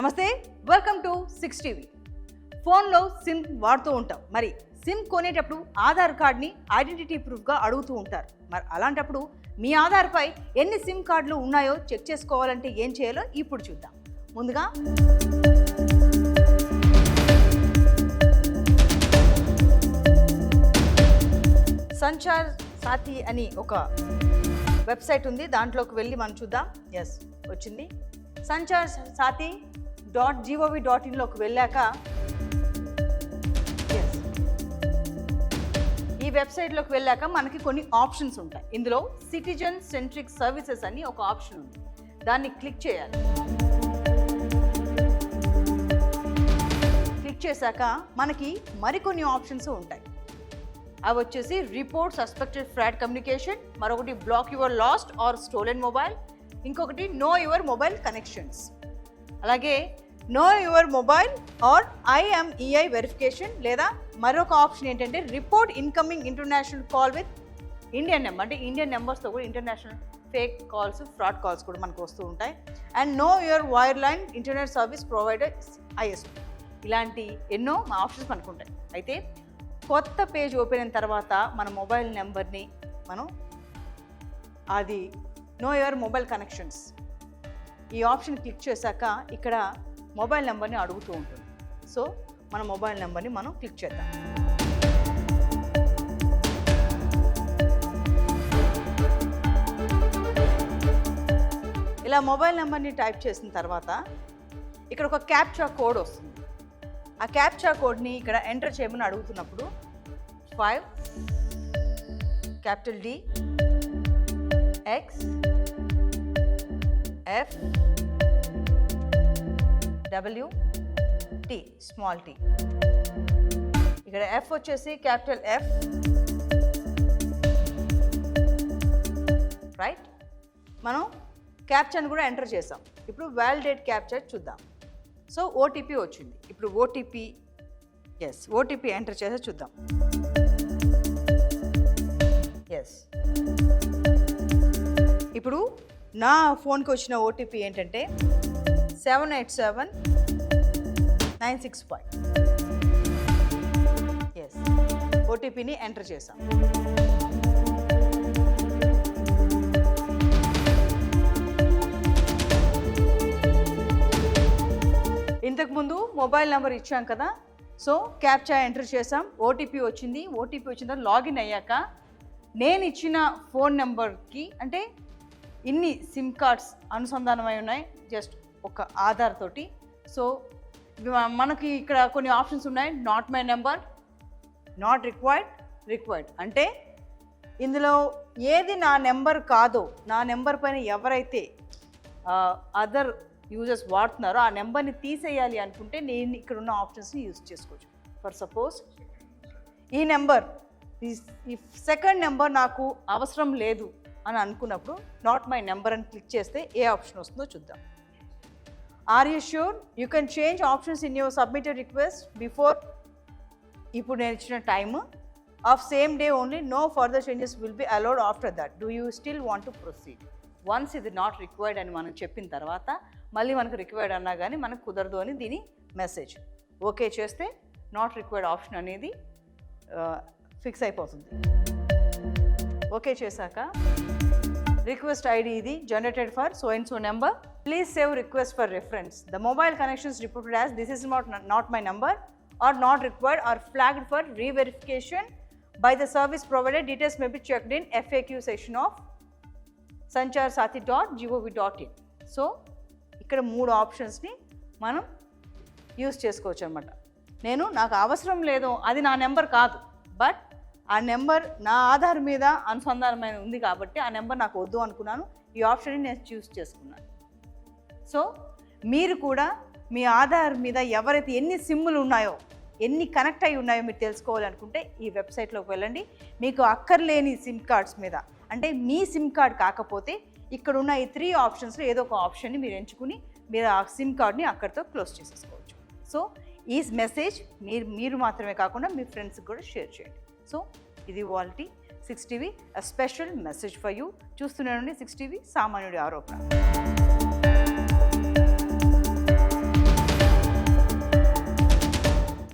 నమస్తే welcome to six TV ఫోన్లో SIM వాడుతూ ఉంటాం. మరి సిమ్ కొనేటప్పుడు ఆధార్ కార్డ్ని ఐడెంటిటీ ప్రూఫ్గా అడుగుతూ ఉంటారు. మరి అలాంటప్పుడు మీ ఆధార్పై ఎన్ని సిమ్ కార్డులు ఉన్నాయో చెక్ చేసుకోవాలంటే ఏం చేయాలో ఇప్పుడు చూద్దాం. ముందుగా సంచార్ సాతి అని ఒక వెబ్సైట్ ఉంది. దాంట్లోకి వెళ్ళి మనం చూద్దాం. ఎస్ వచ్చింది. Sanchar Saathi dot G O V dot ఇన్లోకి వెళ్ళాక ఈ వెబ్సైట్లోకి వెళ్ళాక మనకి కొన్ని ఆప్షన్స్ ఉంటాయి. ఇందులో సిటిజన్ సెంట్రిక్ సర్వీసెస్ అని ఒక ఆప్షన్ ఉంది. దాన్ని క్లిక్ చేయాలి. క్లిక్ చేశాక మనకి మరికొన్ని ఆప్షన్స్ ఉంటాయి. అవి వచ్చేసి రిపోర్ట్ సస్పెక్టెడ్ ఫ్రాడ్ కమ్యూనికేషన్ మరొకటి block your lost or stolen mobile ఇంకొకటి నో యువర్ మొబైల్ కనెక్షన్స్. అలాగే know your mobile or IMEI verification లేదా మరొక ఆప్షన్ ఏంటంటే report incoming international call with Indian number. అంటే ఇండియన్ నెంబర్స్తో కూడా international fake calls fraud calls కూడా మనకు వస్తూ ఉంటాయి. And know your wire line internet service provider I. ఇలాంటి ఎన్నో ఆప్షన్స్ మనకు ఉంటాయి. అయితే కొత్త పేజ్ ఓపెన్ అయిన తర్వాత మన మొబైల్ నెంబర్ని మనం అది నో యువర్ మొబైల్ కనెక్షన్స్ ఈ ఆప్షన్ క్లిక్ చేశాక ఇక్కడ మొబైల్ నెంబర్ని అడుగుతూ ఉంటుంది. సో మన మొబైల్ నెంబర్ని మనం క్లిక్ చేద్దాం. ఇలా మొబైల్ నెంబర్ని టైప్ చేసిన తర్వాత ఇక్కడ ఒక క్యాప్చా కోడ్ వస్తుంది. ఆ క్యాప్చా కోడ్ని ఇక్కడ ఎంటర్ చేయమని అడుగుతున్నప్పుడు five capital D X F W T small T ఇక్కడ ఎఫ్ వచ్చేసి క్యాపిటల్ ఎఫ్ రైట్ మనం క్యాప్చర్ని కూడా ఎంటర్ చేసాం. ఇప్పుడు వ్యాలిడేట్ క్యాప్చర్ చూద్దాం. సో ఓటీపీ వచ్చింది. ఇప్పుడు ఓటీపీ ఎస్ ఓటీపీ ఎంటర్ చేసి చూద్దాం. ఎస్ ఇప్పుడు నా ఫోన్కి వచ్చిన ఓటీపీ ఏంటంటే seven eight seven nine six five. Yes ఓటీపీని ఎంటర్ చేసాం ఇంతకుముందు మొబైల్ నెంబర్ ఇచ్చాం కదా సో క్యాప్చా ఎంటర్ చేసాం ఓటీపీ వచ్చింది. ఓటీపీ వచ్చిన లాగిన్ అయ్యాక నేను ఇచ్చిన ఫోన్ నెంబర్కి అంటే ఇన్ని సిమ్ కార్డ్స్ అనుసంధానమై ఉన్నాయి జస్ట్ ఒక ఆధార్ తోటి. సో మనకి ఇక్కడ కొన్ని ఆప్షన్స్ ఉన్నాయి. Not my number not required required అంటే ఇందులో ఏది నా నెంబర్ కాదో నా నెంబర్ పైన ఎవరైతే అదర్ యూజర్స్ వాడుతున్నారో ఆ నెంబర్ని తీసేయాలి అనుకుంటే నేను ఇక్కడ ఉన్న ఆప్షన్స్ని యూజ్ చేసుకోవచ్చు. ఫర్ సపోజ్ ఈ నెంబర్ ఈ సెకండ్ నెంబర్ నాకు అవసరం లేదు. అని అనుకున్నప్పుడు నాట్ మై నెంబర్ అని క్లిక్ చేస్తే ఏ ఆప్షన్ వస్తుందో చూద్దాం. Are you sure you can change options in your submitted request before ఇప్పుడు నేను ఇచ్చిన time of same day only no further changes will be allowed after that do you still want to proceed once ఇది not required అని మనం చెప్పిన తర్వాత మళ్ళీ మనకు రిక్వైర్డ్ అన్నా కానీ మనకు కుదరదు అని దీని మెసేజ్ ఓకే చేస్తే నాట్ రిక్వైర్డ్ ఆప్షన్ అనేది uh, ఫిక్స్ అయిపోతుంది. ఓకే చేశాక రిక్వెస్ట్ ఐడి ఇది generated for so and so number please save request for reference the mobile connections reported as this is not not my number or not required or flagged for reverification by the service provided details may be checked in FAQ section of Sanchar Saathi dot G O V dot in so ఇక్కడ మూడు ఆప్షన్స్ని మనం use చేసుకోవచ్చు అనమాట నేను నాకు అవసరం లేదు అది నా నెంబర్ కాదు బట్ ఆ నెంబర్ నా ఆధార్ మీద అనుసంధానమైన ఉంది కాబట్టి ఆ నెంబర్ నాకు వద్దు అనుకున్నాను. ఈ ఆప్షన్ని నేను చూస్ చేసుకున్నాను. సో మీరు కూడా మీ ఆధార్ మీద ఎవరైతే ఎన్ని సిమ్ములు ఉన్నాయో ఎన్ని కనెక్ట్ అయి ఉన్నాయో మీరు తెలుసుకోవాలనుకుంటే ఈ వెబ్సైట్లోకి వెళ్ళండి. మీకు అక్కర్లేని సిమ్ కార్డ్స్ మీద అంటే మీ సిమ్ కార్డ్ కాకపోతే ఇక్కడ ఉన్న ఈ త్రీ ఆప్షన్స్లో ఏదో ఒక ఆప్షన్ని మీరు ఎంచుకుని మీరు ఆ సిమ్ కార్డ్ని అక్కడితో క్లోజ్ చేసేసుకోవచ్చు. సో ఈ మెసేజ్ మీరు మీరు మాత్రమే కాకుండా మీ ఫ్రెండ్స్కి కూడా షేర్ చేయండి. సో ఇది వాల్టీ six TV special message for you చూస్తున్నానండి సిక్స్ టీవీ సామాన్యుడి ఆరోపణ.